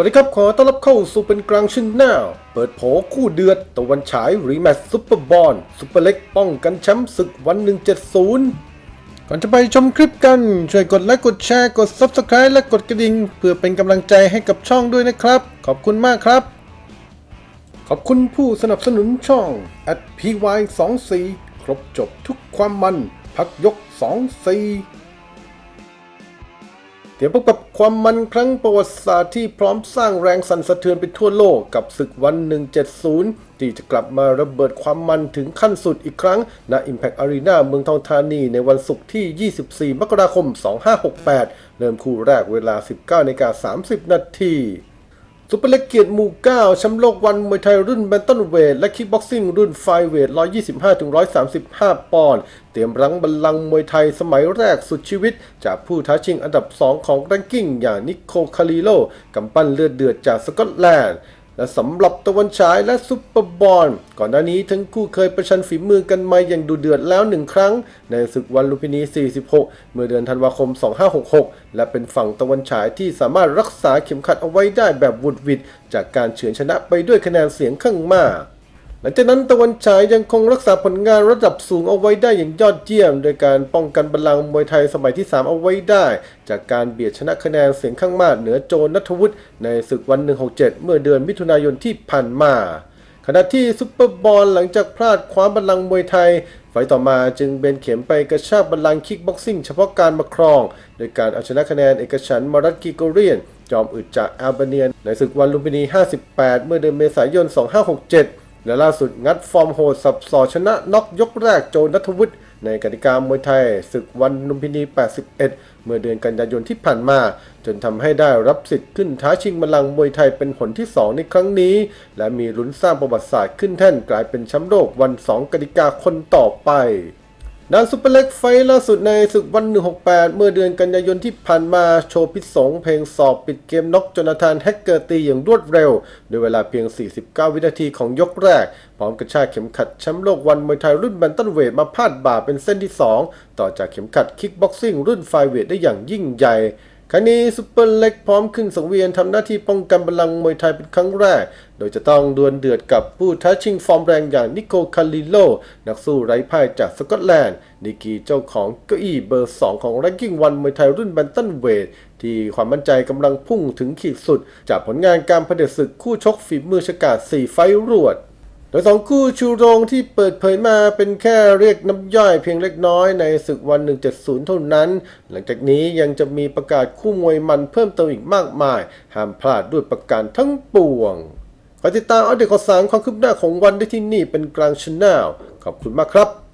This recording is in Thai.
วัสดีครับ ขอต้อนรับเข้าสู่เป็นกลางชินแนลเปิดโผคู่เดือดตะวันฉายรีแมตช์ซุปเปอร์บอลซุปเปอร์เล็กป้องกันแชมป์ศึกวัน 170 ก่อนจะไปชมคลิปกัน ช่วยกดไลค์กดแชร์กด Subscribe และกดกระดิ่ง เพื่อเป็นกำลังใจให้กับช่องด้วยนะครับ ขอบคุณมากครับ ขอบคุณผู้สนับสนุนช่อง at py24 ครบจบทุกความมัน พักยก 24 เดี๋ยวพบกับความมันครั้งประวัติศาสตร์ที่พร้อมสร้างแรงสั่นสะเทือนไปทั่วโลกกับศึกวัน 170 ที่จะกลับมาระเบิดความมันถึงขั้นสุดอีกครั้ง ณ Impact Arena เมืองทองธานีในวันศุกร์ที่ 24 มกราคม 2568 เริ่มคู่แรกเวลา 19นาฬิกา30 นาที ซุปเปอร์เล็กเกียรติหมู่9แชมป์โลกวันมวยไทยรุ่นแบนตันเวท และคิกบ็อกซิ่งรุ่นไฟเวท 125-135 ปอนด์ เตรียมรั้งบัลลังก์มวยไทยสมัยแรกสุดชีวิต จากผู้ท้าชิงอันดับ 2 ของแรงกิ้งอย่างนิโคคาริโลกำปั้นเลือดเดือดจากสกอตแลนด์ และสำหรับตะวันฉายและซุปเปอร์บอลก่อนหน้านี้ทั้งคู่เคยประชันฝีมือกันมาอย่างดุเดือดแล้วหนึ่งครั้ง ในศึกวันลุมพินี 46 เมื่อเดือนธันวาคม 2566 และเป็นฝั่งตะวันฉายที่สามารถรักษาเข็มขัดเอาไว้ได้แบบวุดวิดจากการเฉือนชนะไปด้วยคะแนนเสียงข้างมาก หลังจากนั้นตะวันฉายยังคงรักษาผลงานระดับสูงเอาไว้ได้อย่างยอดเยี่ยม โดยการป้องกันบัลลังก์มวยไทยสมัยที่ 3 เอาไว้ได้ จากการเบียดชนะคะแนนเสียงข้างมากเหนือโจนัทวุฒิในศึกวัน 167 เมื่อเดือนมิถุนายนที่ผ่านมาขณะที่ซุปเปอร์บอลหลังจากพลาดคว้าบัลลังก์มวยไทย ไฟต์ต่อมาจึงเบนเข็มไปกระชากบัลลังก์คิกบ็อกซิ่งเฉพาะการมาครอง โดยการเอาชนะคะแนนเอกฉันมารัตกิโกเรียน จอมอึดจากอัลเบเนียนในศึกวันลุมพินี 58 เมื่อเดือนเมษายน 2567 และล่าสุดงัดฟอร์มโหดสับสอชนะน็อกยกแรกโจนัทวุฒิในกติกามวยไทยศึกวันลุมพินี 81 เมื่อเดือนกันยายนที่ผ่านมา จนทำให้ได้รับสิทธิ์ขึ้นท้าชิงบัลลังก์มวยไทยเป็นผลที่ 2 ในครั้งนี้ และมีลุ้นสร้างประวัติศาสตร์ขึ้นแท่นกลายเป็นแชมป์โลกวัน 2 กติกาคนต่อไป ด้านซุปเปอร์เล็กไฟท์ล่าสุดในศึกวัน 168 เมื่อเดือนกันยายนที่ผ่านมาโชว์พิษสงเพลงสอบปิดเกมน็อกจนาธานแฮกเกอร์ตีอย่างรวดเร็วโดยเวลาเพียง 49 วินาทีของยกแรก พร้อมกระชากเข็มขัดแชมป์โลกวันมวยไทยรุ่นแบนตันเวทมาพาดบ่าเป็นเส้นที่ 2 ต่อจากเข็มขัดคิกบ็อกซิ่งรุ่นไฟเวทได้อย่างยิ่งใหญ่ ครั้งนี้ซุปเปอร์เล็กพร้อมขึ้นสังเวียนทำหน้าที่ป้องกันบัลลังก์มวยไทยเป็นครั้งแรก โดยจะต้องดวลเดือดกับผู้ท้าชิงฟอร์มแรงอย่างนิโคลคาริโล นักสู้ไร้พ่ายจากสกอตแลนด์ดีกรีเจ้าของเก้าอี้เบอร์ 2 ของแรงกิ้งวันมวยไทยรุ่นแบนตันเวท ที่ความมั่นใจกำลังพุ่งถึงขีดสุด จากผลงานการเผด็จศึกคู่ชกฝีมือฉกาจ4ไฟรวด โดยสองคู่ชูโรงที่เปิดเผยมาเป็นแค่เรียกน้ำย่อยเพียงเล็กน้อยในศึกวัน 170 เท่านั้น หลังจากนี้ยังจะมีประกาศคู่มวยมันเพิ่มเติมอีกมากมาย ห้ามพลาดด้วยประการทั้งปวงขอติดตามอัปเดตข่าวสารความคืบหน้าของวันได้ที่นี่เป็นกลางชแนลขอบคุณมากครับ